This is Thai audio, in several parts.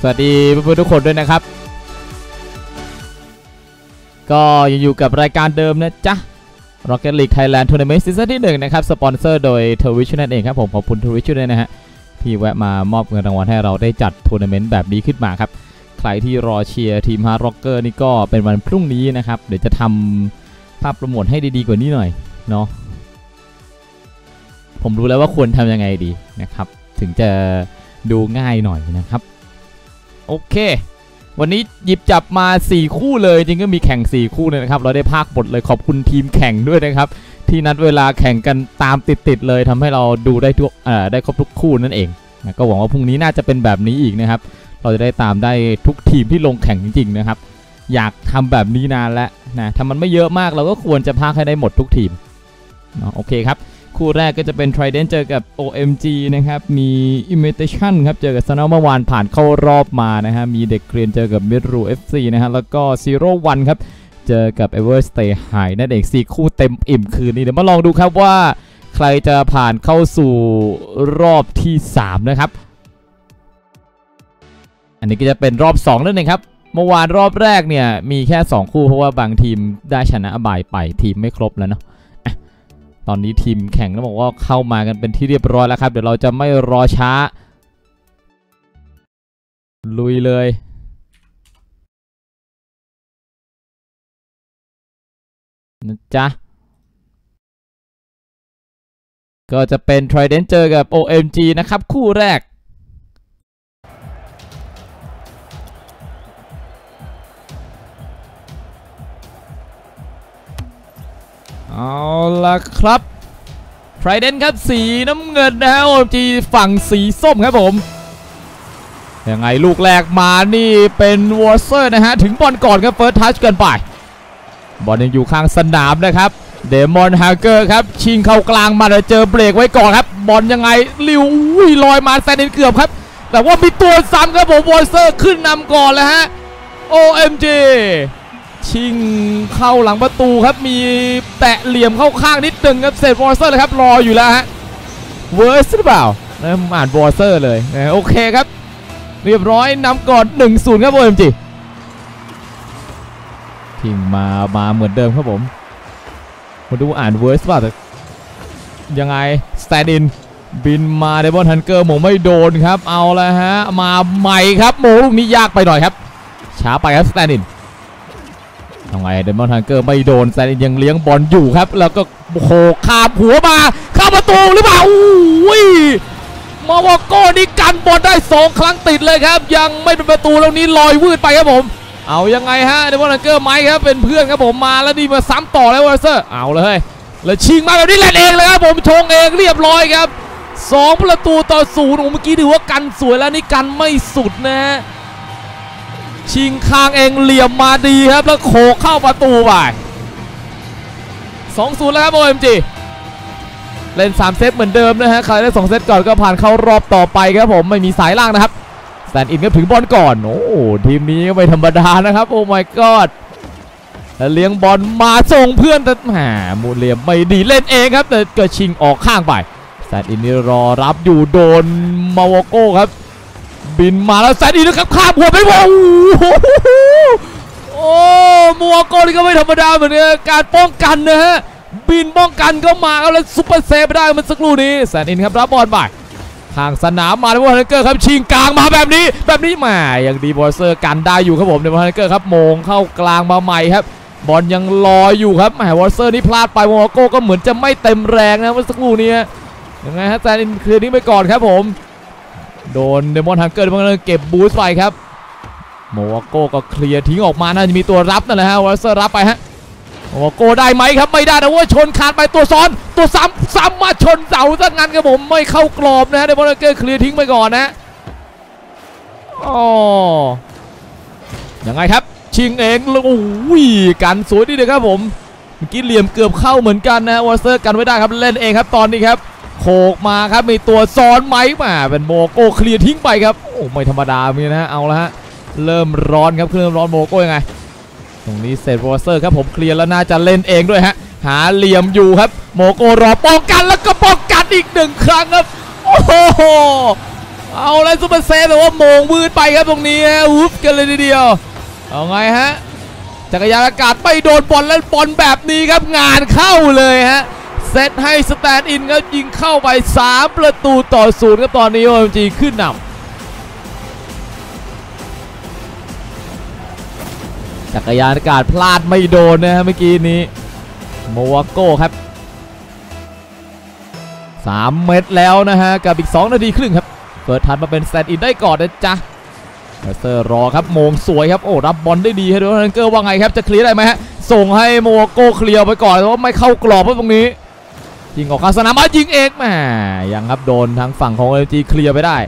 สวัสดีเพื่อนๆทุกคนด้วยนะครับ ก็ยังอยู่กับรายการเดิมนะจ๊ะ Rocket League Thailand Tournament ซีซั่นที่1นะครับ สปอนเซอร์โดย Twitch นั่นเองครับผมขอบคุณ Twitch ด้วยนะฮะ ที่แวะมามอบเงินรางวัลให้เราได้จัดทัวร์นาเมนต์แบบนี้ขึ้นมาครับ ใครที่รอเชียร์ทีม Hard Rocker นี่ก็เป็นวันพรุ่งนี้นะครับ เดี๋ยวจะทำภาพโปรโมทให้ดีๆกว่านี้หน่อยเนาะผมรู้แล้วว่าควรทำยังไงดีนะครับ ถึงจะดูง่ายหน่อยนะครับ โอเค วันนี้หยิบจับมา 4 คู่เลย จริงก็มีแข่ง 4 คู่เลยนะครับ เราได้ภาคบทเลยขอบคุณทีมแข่งด้วยนะครับ ที่นัดเวลาแข่งกันตามติดๆเลยทำให้เราดูได้ทุกเอ่อได้ครบทุกคู่นั่นเองนะก็หวังว่าพรุ่งนี้น่าจะเป็นแบบนี้อีกนะครับ เราจะได้ตามได้ทุกทีมที่ลงแข่งจริงๆนะครับ อยากทำแบบนี้นานแล้วนะถ้ามันไม่เยอะมากเราก็ควรจะพากให้ได้หมดทุกทีมนะโอเคครับ คู่แรกก็จะเป็น Trident เจอกับ OMG นะครับ มี Imitation ครับ เจอกับ s n o w เมื่อวานผ่านเข้ารอบมานะฮะ มีเด็กเกรียนเจอกับ m i d r u FC นะฮะ แล้วก็ Zero One ครับ เจอกับ Ever Stay High นั่นเอง4คู่เต็มอิ่มคืนนี้ เดี๋ยวมาลองดูครับว่าใครจะผ่านเข้าสู่รอบที่ 3 นะครับ อันนี้ก็จะเป็นรอบ 2 นั่นเองครับเมื่อวานรอบแรกเนี่ยมีแค่ 2 คู่เพราะว่าบางทีมได้ชนะบายไปทีมไม่ครบแล้วเนาะ ตอนนี้ทีมแข่งต้องบอกว่าเข้ามากันเป็นที่เรียบร้อยแล้วครับ เดี๋ยวเราจะไม่รอช้า ลุยเลย นะจ๊ะ ก็จะเป็น Trident เจอกับ OMG นะครับ คู่แรก เอาละครับไ r เดนครับสีน้ำเงินนะฮะโอจีฝั่งสีส้มครับผมยังไงลูกแรกมานี่เป็นวอร์เซอร์นะฮะ ถึงบอลก่อนครับเฟิร์สทัชเกินไป บอลยังอยู่ข้างสนามนะครับเดมอนฮาเกอร์ครับ ชิงเข้ากลางมาแล้วเจอเบรกไว้ก่อนครับ บอลยังไงลิวอุ้ยลอยมาแซนดินเกือบครับ แต่ว่ามีตัวซ้ำครับผมวอร์เซอร์ขึ้นนำก่อนแล้วฮะ OMG ชิงเข้าหลังประตูครับมีแตะเหลี่ยมเข้าข้างนิดนึงครับเสร็จวอร์เซอร์เลยครับรออยู่แล้วฮะเวอร์สหรือเปล่าอ่านวอร์เซอร์เลยโอเคครับ เรียบร้อยนำก่อน1-0ครับ OMG ทิงมามาเหมือนเดิมครับผมมาดูอ่านเวอร์สป่ะแต่ยังไงสแตนดินบินมาเดบอนทันเกอร์โมงไม่โดนครับเอาแล้วฮะมาใหม่ครับโมลูกนี้ยากไปหน่อยครับช้าไปครับสแตนดิน ทำไงเดมอนทังเกอร์ไม่โดนแซนยังเลี้ยงบอลอยู่ครับ แล้วก็โขกคาบหัวมา เข้าประตูหรือเปล่าอุ้ยมาวโก้นี่กันบอลได้ 2 ครั้งติดเลยครับ ยังไม่เป็นประตูแล้วนี้ลอยวืดไปครับผม เอายังไงฮะเดมอนทังเกอร์ไหมครับเป็นเพื่อนครับผมมาแล้วนี่มาซ้ำต่อแล้ววอร์เซอร์เอาเลยแล้วชิงมาแบบนี้เล่นเองเลยครับผมชงเองเรียบร้อยครับ 2 ประตูต่อศูนย์เมื่อกี้ถือว่ากันสวยแล้วนี่กันไม่สุดนะฮะ ชิงคางเองเหลี่ยมมาดีครับแล้วโขกเข้าประตูไป2-0แล้วครับ OMG เล่น 3 เซตเหมือนเดิมนะฮะใครได้2เซตก่อนก็ผ่านเข้ารอบต่อไปครับผมไม่มีสายล่างนะครับแซนอินก็ถึงบอลก่อน โอ้ทีมนี้ก็ไม่ธรรมดานะครับ โอ้ my god แล้วเลี้ยงบอลมาส่งเพื่อนแต่แหมมูเลียมไม่ดีเล่นเองครับแต่กิดชิงออกข้างไปแซนอินนี่รอรับอยู่โดนมาวโก้ครับ บินมาแล้วแซนอินนะครับข้ามหัวไปวงโอ้มัวโกนี่ก็ไม่ธรรมดาเหมือนกันการป้องกันนะฮะบินป้องกันก็มาแล้วซุปเปอร์เซฟไปได้มันสักครู่นี้แซนอินครับรับบอลไปทางสนามมาในววอลเกอร์ครับชิงกลางมาแบบนี้ แบบนี้มายังดีบอลเซอร์กันได้อยู่ครับผมในวอลเกอร์ครับมงเข้ากลางมาใหม่ครับบอลยังลอยอยู่ครับแหมวอลเซอร์นี่พลาดไปโมโกก็เหมือนจะไม่เต็มแรงนะเมื่อสักครู่นี้ยังไงฮะแซนอินเคลียร์นี้ไปก่อนครับผม โดนเดมอนฮังเกอร์เดมอนฮังเกอร์เก็บบูสต์ไปครับโมวโก้ก็เคลียร์ทิ้งออกมาน่าจะมีตัวรับนั่นแหละฮะวอลเซอร์รับไปฮะโมวโก้ได้ไหมครับไม่ได้แต่ว่าชนขาดไปตัวซ้อนตัวซ้ำซ้ำมาชนเสาซะงั้นครับผมไม่เข้ากรอบนะฮะเดมอนฮังเกอร์เคลียร์ทิ้งไปก่อนนะอ๋อยังไงครับ ชิงเองแล้วโอ้ยกันสวยดีเลยครับผมเมื่อกี้เหลี่ยมเกือบเข้าเหมือนกันนะวอลเซอร์กันไว้ได้ครับเล่นเองครับตอนนี้ครับ โขกมาครับมีตัวซ้อนไหมมาเป็นโมโก้เคลียร์ทิ้งไปครับโอ้ไม่ธรรมดามีนะฮะเอาละฮะเริ่มร้อนครับเครื่องร้อนโมโก้ยังไง ตรงนี้เซตวอเซอร์ครับผมเคลียร์แล้วน่าจะเล่นเองด้วยฮะหาเหลี่ยมอยู่ครับ โมโก้รอป้องกันแล้วก็ป้องกันอีกหนึ่งครั้งครับโอ้โหเอาเลยซุปเปอร์เซฟแต่ว่าโมงมืดไปครับตรงนี้อุ๊บกันเลยทีเดียว เอาไงฮะจักรยานอากาศไม่โดนบอลแล้วบอลแบบนี้ครับงานเข้าเลยฮะ เซตให้สแตนด์อินครับยิงเข้าไป 3 ประตูต่อศูนย์ครับตอนนี้โอเอ็มจีขึ้นนำจักรยานอากาศพลาดไม่โดนนะฮะเมื่อกี้นี้โมวาโก้ครับ 3 เม็ดแล้วนะฮะ กับอีก 2 นาทีครึ่งครับ เปิดทันมาเป็นสแตนด์อินได้ก่อนนะจ๊ะเอสเตอร์รอครับโมงสวยครับโอ้รับบอลได้ดีให้ด้วยทันเกอร์ว่าไงครับจะเคลียร์ได้ไหมฮะส่งให้โมโก้เคลียร์ไปก่อนแต่ว่าไม่เข้ากรอบเพราะตรงนี้ ยิงออกข้างสนามมายิงเองแหมยังครับโดนทางฝั่งของเอจีเคลียร์ไปได้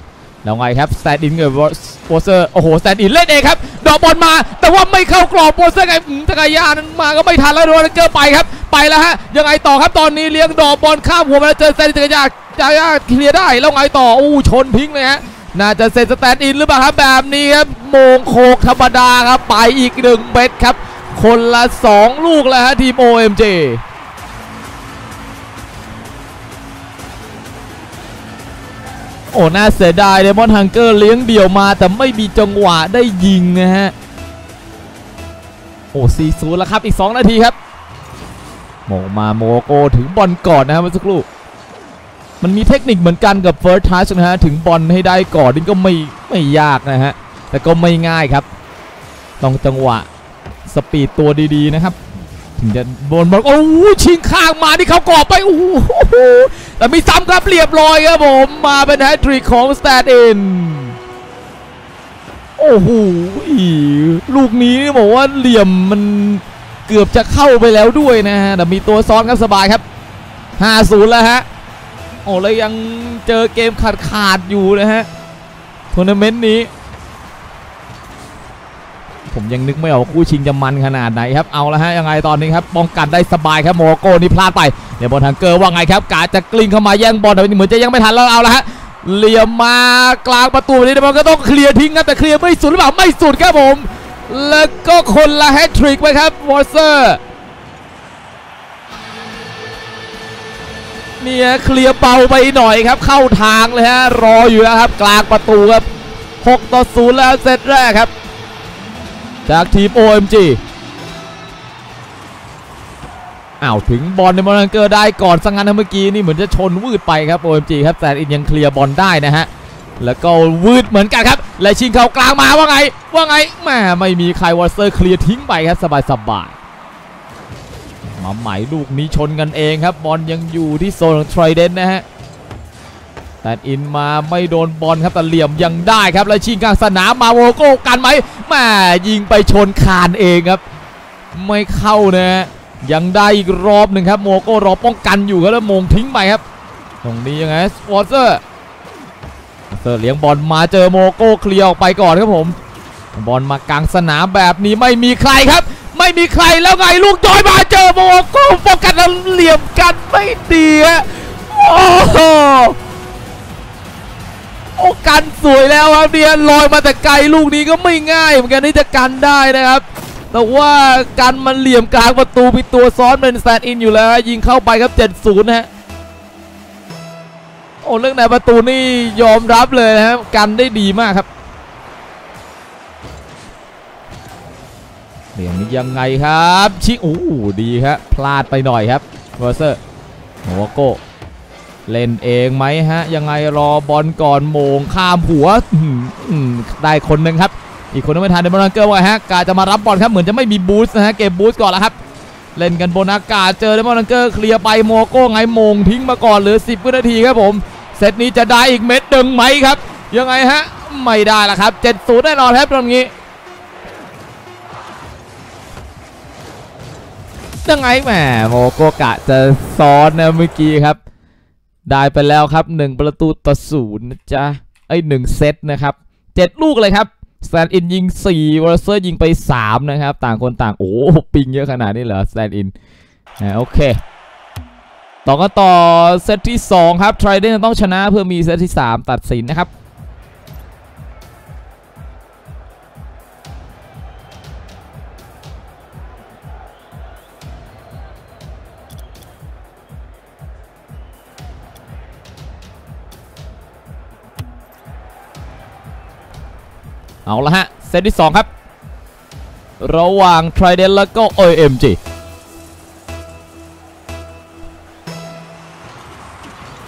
แล้วไงครับสแตนด์อินกับโวเซอร์โอ้โหสแตนด์อินเล่นเองครับดอกบอลมา แต่ว่าไม่เข้ากรอบโวเซอร์ไงอืมจักรยานมาก็ไม่ทันแล้วโดนเกอไปครับ ไปแล้วฮะยังไงต่อครับตอนนี้เลี้ยงดอกบอลข้ามหัวมาแล้วเจอสแตนด์อินจักรยานจักรยานเคลียร์ได้แล้วไงต่ออู้ชนพิงเลยฮะน่าจะเซ็นสแตนด์อินหรือเปล่าครับแบบนี้ครับโมงโคกธรรมดาครับ ไปอีกหนึ่งเม็ดครับ คนละ 2 ลูกแล้วฮะทีม OMG โอ้น่าเสียดายเดมอนฮังเกอร์เลี้ยงเดี่ยวมา แต่ไม่มีจังหวะได้ยิงนะฮะ โอ้4-0แล้วครับอีก 2 นาทีครับโมงมาโมโกถึงบอลก่อนนะครับเมื่อสักครู่ มันมีเทคนิคเหมือนกันกับ First Touch นะฮะ ถึงบอลให้ได้ก่อนนี่ก็ไม่ไม่ยากนะฮะ แต่ก็ไม่ง่ายครับ ต้องจังหวะสปีดตัวดีๆนะครับ ถึงจะบอลบอลโอ้ชิงข้างมาที่เขากรอบไปโอ้โห แต่มีซ้ำครับเรียบร้อยครับผมมาเป็นแฮตทริกของสแตนอินโอ้โหลูกนี้บอกว่าเหลี่ยมมันเกือบจะเข้าไปแล้วด้วยนะฮะแต่มีตัวซ้อนครับสบายครับ 5-0 แล้วฮะโอ้แล้วยังเจอเกมขาดขาดอยู่นะฮะทัวร์นาเมนต์นี้ ผมยังนึกไม่ออกว่าคู่ชิงจะมันขนาดไหนครับเอาละฮะยังไงตอนนี้ครับป้องกันได้สบายครับโมโกนี่พลาดไปเดี๋ยวบอลทางเกอร์ว่าไงครับกาจะกลิ้งเข้ามาแย่งบอลแต่เหมือนจะยังไม่ทันแล้วเอาละฮะเหลี่ยมมากลางประตูนี้มันก็ต้องเคลียร์ทิ้งครับแต่เคลียร์ไม่สุดหรือเปล่าไม่สุดครับผม แล้วก็คนละแฮตทริกไปครับวอร์เซอร์เนี่ยเคลียร์เบาไปหน่อยครับเข้าทางเลยฮะรออยู่แล้วครับ กลางประตูครับ 6 ต่อ 0 แล้วเซตแรกครับ จากทีม OMG อ้าวถึงบอลในมอนังเกอร์ได้ก่อนสังงันเมื่อกี้นี่เหมือนจะชนวืดไปครับ OMG ครับแต่อินยังเคลียร์บอลได้นะฮะแล้วก็วืดเหมือนกันครับ และชิงเข้ากลางมาว่าไง ว่าไงแหม่ไม่มีใครวอร์เซอร์เคลียร์ทิ้งไปครับสบายสบายมาใหม่ลูกนี้ชนกันเองครับบอลยังอยู่ที่โซนของทรเดนนะฮะ แต่อินมาไม่โดนบอลครับแต่เหลี่ยมยังได้ครับ แล้วชิงกลางสนามมาโวโก้กันไหมแม่ยิงไปชนคานเองครับ ไม่เข้านะยังได้อีกรอบหนึ่งครับโมโก้รอป้องกันอยู่ครับแล้วมงทิ้งไปครับ ตรงนี้ยังไงวอเซอร์วอเซอร์เลี้ยงบอลมาเจอโมโก้เคลียร์ออกไปก่อนครับผม บอลมากลางสนามแบบนี้ไม่มีใครครับ ไม่มีใครแล้วไงลูกจอยมาเจอโมโก้ป้องกันแล้วเหลี่ยมกันไม่ดีฮะโอ้ โอ้กันสวยแล้วครับเนี่ยลอยมาแต่ไกลลูกนี้ก็ไม่ง่ายเหมือนกันที่จะกันได้นะครับ แต่ว่ากันมันเหลี่ยมกลางประตูมีตัวซ้อนเป็นแซนอินอยู่แล้ว ยิงเข้าไปครับ 7-0นะฮะโอ้เรื่องในประตูนี่ยอมรับเลยนะครับกันได้ดีมากครับเหลี่ยมนี้ยังไงครับ ชิโอ้ดีครับพลาดไปหน่อยครับเวอร์เซอร์โมโก เล่นเองไหมฮะ ยังไงรอบอลก่อนโมงข้ามหัวได้คนหนึ่งครับ อีกคนนึงไม่ทันเดมอนเกอร์ว่าฮะกาจะมารับบอลครับเหมือนจะไม่มีบูสต์นะฮะเก็บบูสต์ก่อนแล้วครับ เล่นกันบนอากาศเจอเดมอนเกอร์เคลียร์ไปโมโก้ไงโมงทิ้งมาก่อนเหลือ 10วินาทีครับผมเซตนี้จะได้อีกเม็ดหนึ่งไหมครับ ยังไงฮะไม่ได้ละครับ7-0แน่นอนครับตรงนี้ยังไงแหมโมโกกะจะซ้อนนะเมื่อกี้ครับ ได้ไปแล้วครับ 1 ประตูต่อศูนย์นะจ๊ะไอ้หนึ่งเซตนะครับ 7 ลูกเลยครับสแตนอินยิง4วอลเซอร์ยิงไป 3 นะครับ ต่างคนต่าง โอ้ปิงเยอะขนาดนี้เหรอสแตนอินโอเค ต่อกันต่อเซตที่ 2 ครับทรเดนต้องชนะเพื่อมีเซตที่ 3 ตัดสินนะครับ เอาละฮะ เซตที่ 2 ครับ ระหว่าง Trident แล้วก็ OMG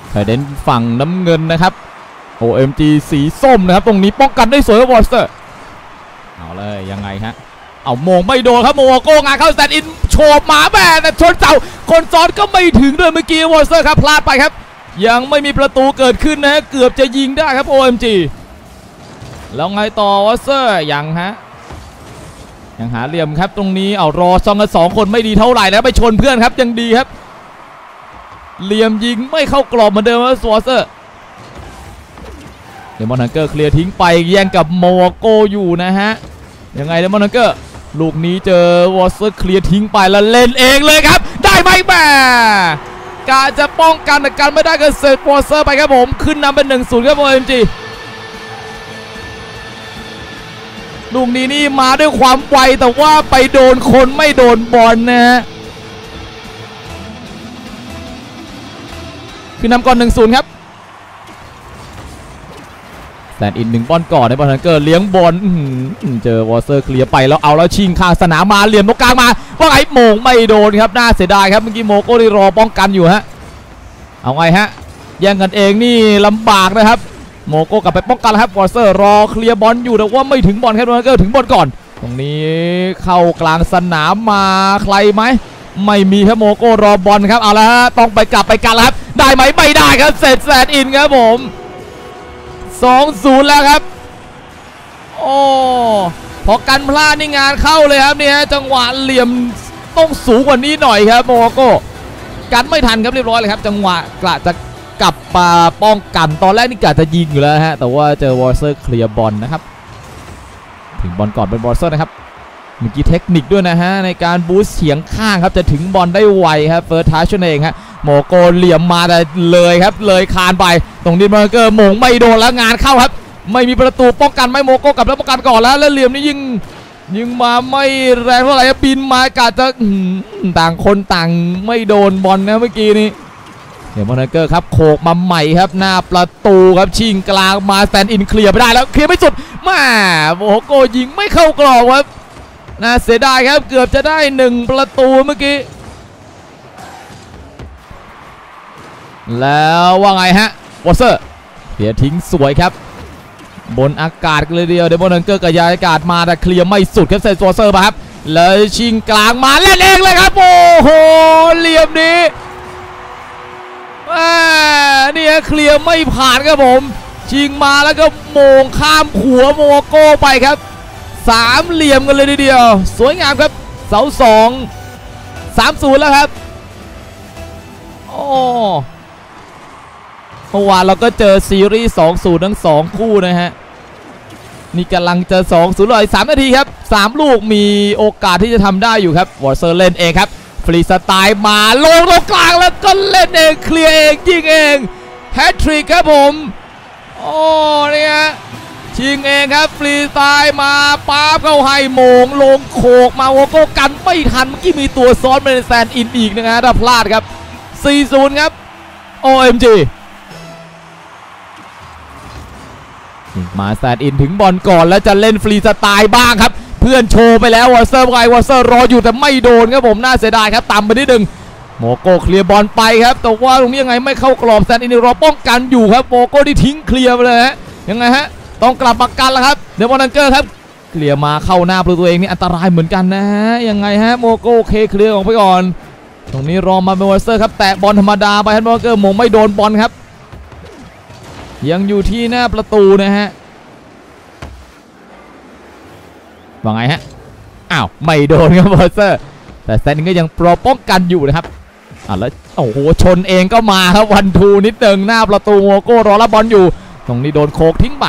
ไทเดนฝั่งน้ำเงินนะครับ OMG สีส้มนะครับ ตรงนี้ป้องกันได้สวยครับวอสเตอร์ เอาเลยยังไงฮะ เอาโมงไม่โดนครับโมโกงานเข้าแซนอินโฉบหมาแม่แต่ชนเสาคนซ้อนก็ไม่ถึงด้วยเมื่อกี้วอสเตอร์ครับพลาดไปครับ ยังไม่มีประตูเกิดขึ้นนะฮะเกือบจะยิงได้ครับ OMG แล้วไงต่อวอเตอร์ยังฮะยังหาเหลี่ยมครับตรงนี้เอารอซองกันสองคนไม่ดีเท่าไหร่แล้วไปชนเพื่อนครับยังดีครับ เหลี่ยมยิงไม่เข้ากรอบเหมือนเดิมครับสวอเซอร์เดมอนฮังเกอร์เคลียร์ทิ้งไปแย่งกับโมโกอยู่นะฮะยังไงเดมอนฮังเกอร์ลูกนี้เจอวอเซอร์เคลียร์ทิ้งไปแล้วเล่นเองเลยครับ ได้ไหมแม่กาจะป้องกันแต่กันไม่ได้ก็เซตวอเซอร์ไปครับผมขึ้นนำเป็น1นศูนย์ครับโอเอ็มจี ลูกนี้นี่มาด้วยความไวแต่ว่าไปโดนคนไม่โดนบอลนะฮะคือนำก่อน 1-0 ครับแซนอินหนึ่งบอลก่อนในบอลทันเกอร์เลี้ยงบอลเจอวอเซอร์เคลียร์ไปแล้วเอาแล้วชิงข้างสนามมาเหลี่ยมตรงกลางมาว่าไงโมงไม่โดนครับน่าเสียดายครับเมื่อกี้โมโก้ได้รอป้องกันอยู่ฮะเอาไงฮะแย่งกันเองนี่ลำบากนะครับ โมโก้กลับไปป้องกันแล้วครับวอเซอร์รอเคลียร์บอลอยู่แต่ว่าไม่ถึงบอลครับบอลทันเกอร์ถึงบอลก่อน ตรงนี้เข้ากลางสนามมาใครไหมไม่มีครับโมโก้รอบอลครับเอาละฮะต้องไปกลับไปกันแล้วครับ ได้ไหมไม่ได้ครับเสร็จแซนอินครับผม2-0แล้วครับ โอ้พอกันพลาดนี่งานเข้าเลยครับเนี่ยจังหวะเหลี่ยมต้องสูงกว่านี้หน่อยครับโมโก้กันไม่ทันครับเรียบร้อยเลยครับ จังหวะกระจะ กลับมาป้องกันตอนแรกนี่กะจะยิงอยู่แล้วฮะแต่ว่าเจอวอร์เซอร์เคลียร์บอลนะครับ ถึงบอลก่อนเป็นวอร์เซอร์นะครับเมื่อกี้เทคนิคด้วยนะฮะในการบูสต์เฉียงข้างครับจะถึงบอลได้ไวครับเฟิร์สทัชนั่นเองฮะโมโกเหลี่ยมมาแต่เลยครับ เลยคานไป ตรงนี้เมอร์เกอร์มงไม่โดนแล้วงานเข้าครับ ไม่มีประตูป้องกันไม่โมโกกับแล้วป้องกันก่อนแล้วแล้วเหลี่ยมนี่ยิงยิงมาไม่แรงเท่าไหร่ครับบินมากาจะต่างคนต่างไม่โดนบอลนะเมื่อกี้นี้ เดี๋ยวมอนเกอร์ครับโขกมาใหม่ครับหน้าประตูครับชิงกลางมาแซนอินเคลียร์ไปได้แล้วเคลียร์ไม่สุดแม่โมโกยิงไม่เข้ากรอบครับน่าเสียดายครับเกือบจะได้หนึ่งประตูเมื่อกี้ แล้วว่าไงฮะวอเซอร์เสียทิ้งสวยครับ บนอากาศเลยเดียวเดมอนเกอร์กระจายอากาศมาแต่เคลียร์ไม่สุดครับเซนวอเซอร์มาครับเลยชิงกลางมาเล่นเองเลยครับโอ้โหเหลี่ยมนี้ นี่ฮะเคลียร์ไม่ผ่านครับผมชิงมาแล้วก็โมงข้ามขัวโมโก้ไปครับสามเหลี่ยมกันเลยทีเดียว สวยงามครับ เสาสองสามศูนย์แล้วครับโอ้เมื่อวานเราก็เจอซีรีส์2 0ทั้ง2คู่นะฮะนี่กำลังจะ2 0เลย3นาทีครับ3ลูกมีโอกาสที่จะทำได้อยู่ครับวอร์เซอร์เล่นเองครับ ฟรีสไตล์มาลงตรงกลางแล้วก็เล่นเองเคลียร์เองยิงเองแฮตทริกครับผม โอ้เนี่ยชิงเองครับฟรีสไตล์มาป้าบเข้าให้โมงลงโขกมาโวโก้กันไม่ทันเมื่อกี้มีตัวซ้อนเป็นแซนอินอีกนะฮะถ้าพลาดครับ 4-0 ครับ OMG มาแซนอินถึงบอลก่อนแล้วจะเล่นฟรีสไตล์บ้างครับ เพื่อนโชว์ไปแล้ววอเซอร์ไงวอเซอร์รออยู่แต่ไม่โดนครับผมน่าเสียดายครับต่ำไปนิดนึงโมโก้เคลียร์บอลไปครับแต่ว่าตรงนี้ยังไงไม่เข้ากรอบแซนอินรอป้องกันอยู่ครับโมโก้ที่ทิ้งเคลียร์ไปเลยฮะยังไงฮะต้องกลับมากันแล้วครับเดวอนันเกอร์ครับเคลียร์มาเข้าหน้าประตูตัวเองนี่อันตรายเหมือนกันนะฮะยังไงฮะโมโก้เคเคลียร์ออกไปก่อน ตรงนี้รอมาเบลเซอร์ครับแตะบอลธรรมดาไปฮะโมเกอร์มงไม่โดนบอลครับ ยังอยู่ที่หน้าประตูนะฮะ ว่าไงฮะ อ้าว ไม่โดนครับเบลเซอร์ แต่แซนก็ยังโปรป้องกันอยู่นะครับอะแล้วโอ้โหชนเองก็มาครับวันทูนิดหนึ่งหน้าประตูโมโก้รอรับบอลอยู่ ตรงนี้โดนโคกทิ้งไป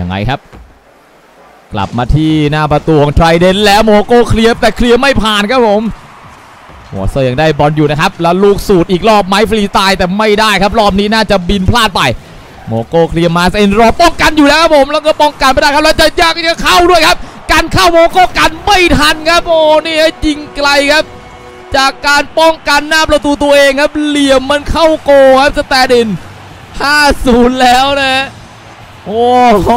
ยังไงครับ กลับมาที่หน้าประตูของไทรเดนแล้วโมโก้เคลียร์แต่เคลียร์ไม่ผ่านครับผมหัวเซอร์ยังได้บอลอยู่นะครับ แล้วลูกสูตรอีกรอบไม้ฟรีตล์แต่ไม่ได้ครับ รอบนี้น่าจะบินพลาดไป โมโก้เคลียร์มาเซนรอป้องกันอยู่แล้วครับผมแล้วก็ป้องกันไม่ได้ครับแล้วจะยากจะเข้าด้วยครับ การเข้าโมโก้กันไม่ทันครับโอ้นี่ยิงไกลครับ จากการป้องกันหน้าประตูตัวเองครับ เหลี่ยมมันเข้าโกครับสแตดิน 5-0 แล้วนะ โอ้โห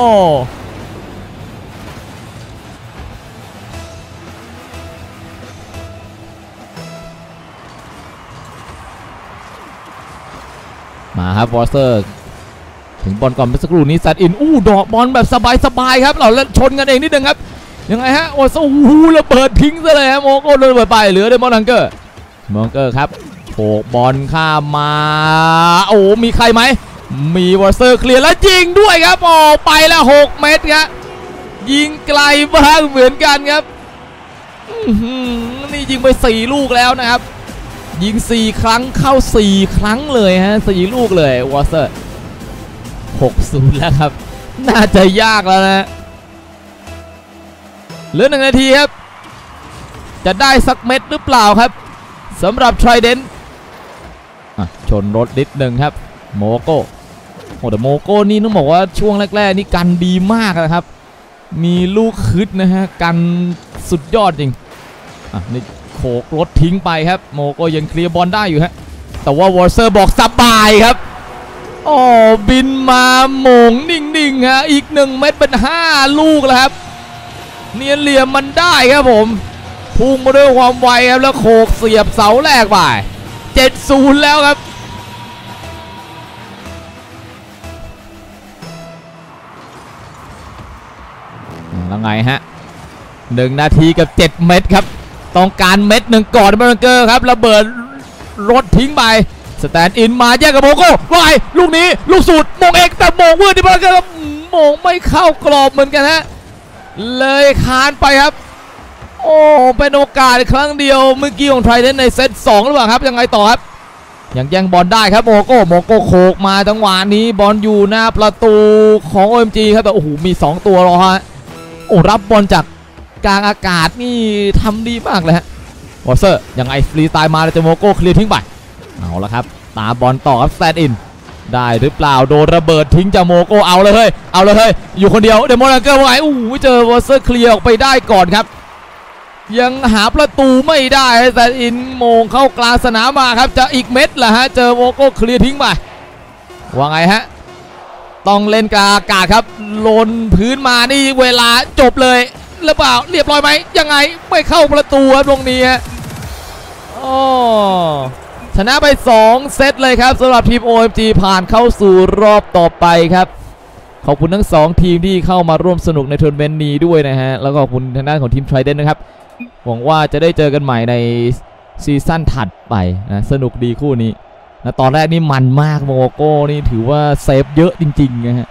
มาครับวอเซอร์ ถึงบอลก่อนเมื่อสักครู่นี้ซัดอินอู้ดอกบอลแบบสบายๆครับเราแล้วชนกันเองนิดนึงครับยังไงฮะโอ้โหระเบิดทิ้งซะเลยฮะโมโก้ระเบิดไปเหลือเดมอนฮังเกอร์มอนังเกอร์ครับโผกบอลข้ามมาโอ้มีใครไหมมีวอร์เซอร์เคลียร์แล้วยิงด้วยครับออกไปแล้ว6เมตรครับยิงไกลบ้างเหมือนกันครับนี่ยิงไป4ลูกแล้วนะครับ ยิง4ครั้งเข้า4ครั้งเลยฮะ4ลูกเลยวอร์เซอร์ 6-0 แล้วครับ น่าจะยากแล้วนะเหลือหนึ่งนาทีครับ จะได้สักเม็ดหรือเปล่าครับสำหรับ Trident อะชนรถนิดหนึ่งครับ โมโก้โอ้แต่โมโก้นี่ต้องบอกว่าช่วงแรก ๆ นี่กันดีมากนะครับ มีลูกคึดนะฮะ กันสุดยอดจริง อะนี่โขกรถทิ้งไปครับ โมโก้ยังเคลียร์บอลได้อยู่ฮะแต่ว่าวอร์เซอร์บอกสบายครับ โอ้บินมาโมงนิ่งๆฮะอีกหนึ่งเม็ดเป็น 5 ลูกแล้วครับ เนียนเหลี่ยมมันได้ครับผมพุ่งมาด้วยความไวครับแล้วโขกเสียบเสาแรกไป7-0แล้วครับแล้วไงฮะหนึ่งนาทีกับ 7 เม็ดครับ ต้องการเม็ดหนึ่งก่อนเบอร์เกอร์ครับระเบิดรถทิ้งไป สแตนอินมาแย่งกับโมโก้วายลูกนี้ลูกสูตรมงเอกแต่มงเพื่อนที่บอร์เกอร์ครับมงไม่เข้ากรอบเหมือนกันฮะเลยคานไปครับ โอ้เป็นโอกาสครั้งเดียวเมื่อกี้ของไทเดนในเซต2หรือเปล่าครับยังไงต่อครับยังแย่งบอลได้ครับโมโก้โมโก้โขกมาจังหวะนี้บอลอยู่หน้าประตูของ OMG ครับแต่โอ้โหมี 2 ตัวรอฮะโอ้รับบอลจากกลางอากาศนี่ทำดีมากเลยฮะวอเซอร์ยังไงฟรีสไตล์มาแล้วจะโมโก้เคลียร์ทิ้งไป เอาละครับ ตาบอลต่อครับแตนด์อิน ได้หรือเปล่าโดนระเบิดทิ้งจากโมโก้เอาเลยเฮ้ยเอาเลยเฮ้ยอยู่คนเดียวเดมอนลังเกอร์ว่าไงอู้หูเจอวอเซอร์เคลียร์ออกไปได้ก่อนครับ ยังหาประตูไม่ได้แตนด์อินโมงเข้ากลางสนามมาครับจะอีกเม็ดเหรอฮะเจอโมโก้เคลียร์ทิ้งไปว่าไงฮะต้องเล่นกลางอากาศครับลนพื้นมานี่เวลาจบเลยหรือเปล่าเรียบร้อยไหมยังไงไม่เข้าประตูครับตรงนี้ฮะโอ้ ชนะไป 2 เซตเลยครับสำหรับทีม OMG ผ่านเข้าสู่รอบต่อไปครับ ขอบคุณทั้ง 2 ทีมที่เข้ามาร่วมสนุกในทัวร์นาเมนต์นี้ด้วยนะฮะ แล้วก็ขอบคุณทางด้านของทีม Trident นะครับ หวังว่าจะได้เจอกันใหม่ในซีซั่นถัดไปนะสนุกดีคู่นี้นะตอนแรกนี่มันมากโมโก้นี่ถือว่าเซฟเยอะจริงๆนะฮะ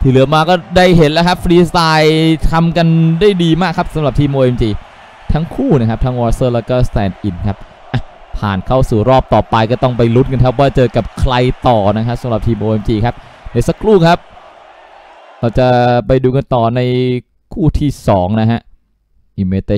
ที่เหลือมาก็ได้เห็นแล้วครับฟรีสไตล์ทำกันได้ดีมากครับสำหรับทีม OMG ทั้งคู่นะครับทั้งวอร์เซอร์แล้วก็สแตนด์อินครับ ผ่านเข้าสู่รอบต่อไปก็ต้องไปลุ้นกันครับว่าเจอกับใครต่อนะครับสำหรับทีม OMG ครับเดี๋ยวสักครู่ครับ เราจะไปดูกันต่อในคู่ที่ 2 นะฮะอิเมเต